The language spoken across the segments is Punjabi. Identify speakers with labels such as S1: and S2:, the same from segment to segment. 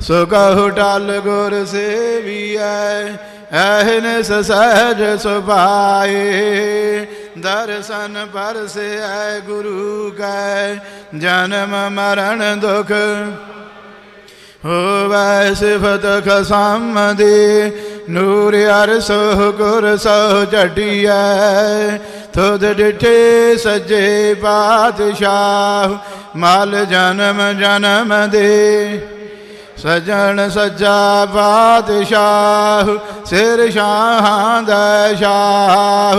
S1: ਸੋ ਕਹੋ ਟਲ ਗੁਰ ਸੇਵੀਐ, ਐਹਨ ਸਹਿਜ ਸੁਭਾਏ। ਦਰਸ਼ਨ ਪਰਸੈ ਗੁਰੂ ਕੈ, ਜਨਮ ਮਰਨ ਦੁਖ ਹੋਵੈ ਸਿਫਤ ਖਸਮ ਦੇ ਨੂਰ ਅਰਸੋ ਗੁਰ ਸੋ ਚਟਿਐ ਤੁਧ ਡਿਠੇ ਸੱਜੇ ਪਾਤਸ਼ਾਹ, ਮਾਲ ਜਨਮ ਜਨਮ ਦੇ। ਸਜਣ ਸੱਜਾ ਪਾਤਸ਼ਾਹ ਸਿਰ ਸ਼ਾਹਾਂ ਦਾ ਸ਼ਾਹ।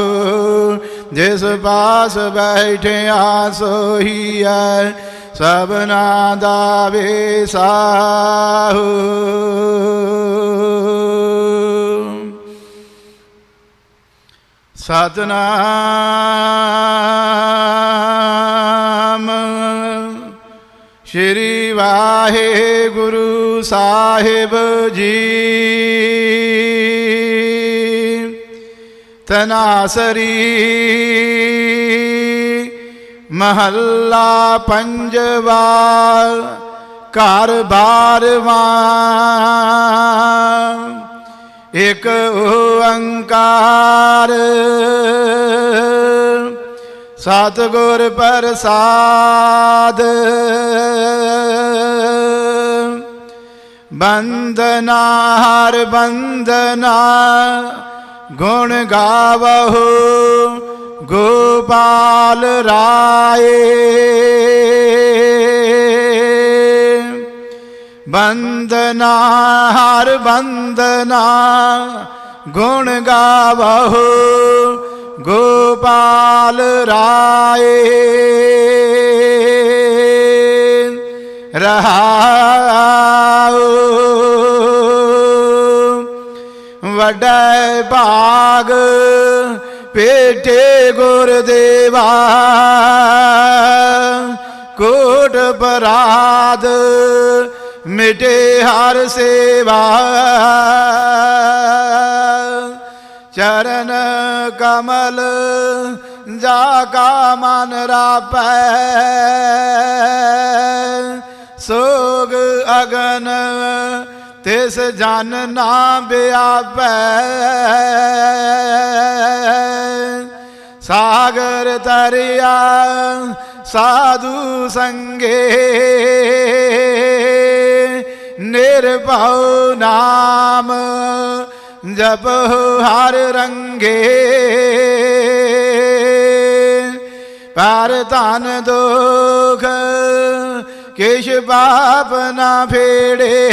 S1: ਜਿਸ ਪਾਸ ਬੈਠਿਆ ਸੋਹੀਐ ਸਭਨਾ ਦਾ ਵੇਸਾਹੂ ਸਤਨਾਮ ਸ਼੍ਰੀ ਵਾਹਿਗੁਰੂ ਸਾਹਿਬ ਜੀ। ਤਨਾਸਰੀ ਮਹੱਲਾ ਪੰਜਵਾ ਘਰ ਬਾਰਵਾਂ। ਇਕ ਓੰਕਾਰ। ਸਤਿਗੁਰ ਪ੍ਰਸਾਦ। ਬੰਦਨਾ ਹਰ ਬੰਦਨਾ ਗੁਣ ਗਾਵਹੁ ਗੋਪਾਲ ਰਾਏ। ਬੰਦਨਾ ਹਰ ਬੰਦਨਾ ਗੁਣ ਗਾਵਹੁ ਗੋਪਾਲ ਰਾਏ। ਰਹਾਉ। ਵੱਡਾ ਭਾਗ ਪੇਟੇ ਗੁਰਦੇਵਾ। ਕੋਟ ਬਰਾਦ ਮਿਟੇ ਹਰ ਸੇਵਾ। ਚਰਨ ਕਮਲ ਜਾ ਕਾ ਮਨ ਰਾਪੈ। ਸੋਗ ਅਗਨ, ਤਿਸ ਜਨ ਨਾ ਬਿਆਪੈ। ਸਾਗਰ ਤਰਿਆ, ਸਾਧੂ ਸੰਗੇ। ਨਿਰਭਉ ਨਾਮ ਜਪ ਹਰ ਰੰਗੇ। ਪਰ ਧਨ ਦੁਖ ਕਿਛ ਪਾਪ ਨਾ ਫੇੜੇ।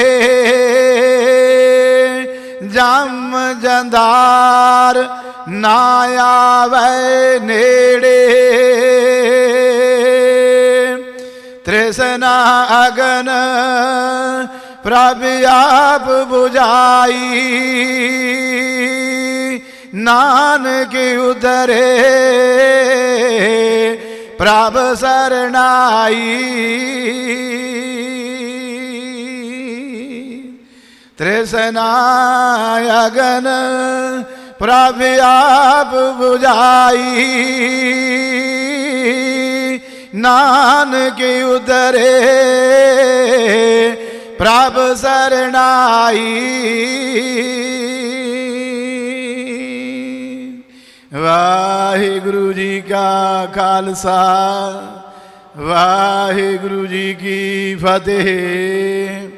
S1: ਜਮ ਜੰਦਾਰ ਨਾ ਆਵੇ ਨੇੜੇ। ਤ੍ਰਿਸ਼ਨਾ ਅਗਨ प्रभु आप बुझाई। नान के उदरे, प्रभ शरणाई। तृष्णायगन, प्रभु आप बुझाई। नान के उदरे ਪ੍ਰਭ ਸਰਣਾਈ। ਵਾਹਿਗੁਰੂ ਜੀ ਕਾ ਖਾਲਸਾ, ਵਾਹਿਗੁਰੂ ਜੀ ਕੀ ਫਤਿਹ।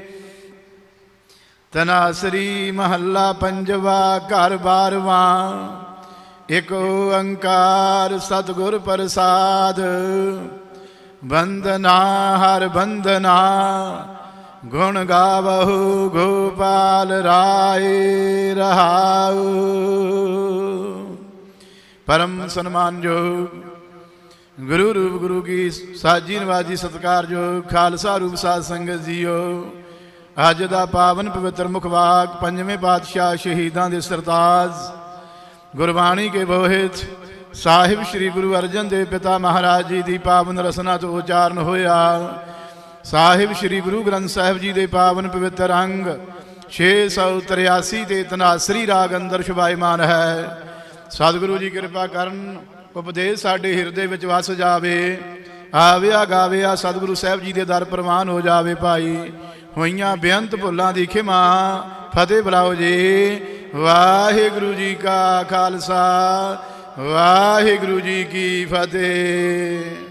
S1: ਤਨਾਸਰੀ ਮਹੱਲਾ ਪੰਜਵਾ, ਘਰ ਬਾਰਵਾਂ, ਇਕ ਓੰਕਾਰ ਸਤਿਗੁਰ ਪ੍ਰਸਾਦ। ਬੰਦਨਾ ਹਰ ਬੰਦਨਾ ਗੁਣ ਗਾਵਹੁ, ਗੋਪਾਲ ਰਾਏ ਰਹਾਉ। ਪਰਮ ਸਨਮਾਨਯੋਗ ਗੁਰੂ ਰੂਪ ਗੁਰੂ ਕੀ ਸਾਜੀ ਨਵਾਜੀ ਸਤਿਕਾਰਯੋਗ ਖਾਲਸਾ ਰੂਪ ਸਾਧ ਸੰਗਤ ਜੀਓ। ਅੱਜ ਦਾ ਪਾਵਨ ਪਵਿੱਤਰ ਮੁਖਵਾਕ ਪੰਜਵੇਂ ਪਾਤਸ਼ਾਹ ਸ਼ਹੀਦਾਂ ਦੇ ਸਰਤਾਜ। ਗੁਰਬਾਣੀ ਕੇ ਬੋਹਿਤ ਸਾਹਿਬ ਸ੍ਰੀ ਗੁਰੂ ਅਰਜਨ ਦੇਵ ਪਿਤਾ ਮਹਾਰਾਜ ਜੀ ਦੀ ਪਾਵਨ ਰਸਨਾ ਤੋਂ ਉਚਾਰਨ ਹੋਇਆ। ਸਾਹਿਬ ਸ੍ਰੀ ਗੁਰੂ ਗ੍ਰੰਥ ਸਾਹਿਬ ਜੀ ਦੇ ਪਾਵਨ ਪਵਿੱਤਰ ਅੰਗ 683 ਤੇ ਤਨਾਸਰੀ ਰਾਗ ਅੰਦਰ ਸ਼ੁਭਾਇਮਾਨ ਹੈ। ਸਤਿਗੁਰੂ ਜੀ ਕਿਰਪਾ ਕਰਨ, ਉਪਦੇਸ਼ ਸਾਡੇ ਹਿਰਦੇ ਵਿੱਚ ਵਸ ਜਾਵੇ। ਆਵਿਆ ਗਾਵਿਆ ਸਤਿਗੁਰੂ ਸਾਹਿਬ ਜੀ ਦੇ ਦਰ ਪ੍ਰਵਾਨ ਹੋ ਜਾਵੇ ਭਾਈ। ਹੋਈਆਂ ਬੇਅੰਤ ਭੁੱਲਾਂ ਦੀ ਖਿਮਾ, ਫਤਿਹ ਬੁਲਾਓ ਜੀ। ਵਾਹਿਗੁਰੂ ਜੀ ਕਾ ਖਾਲਸਾ, ਵਾਹਿਗੁਰੂ ਜੀ ਕੀ ਫਤਿਹ।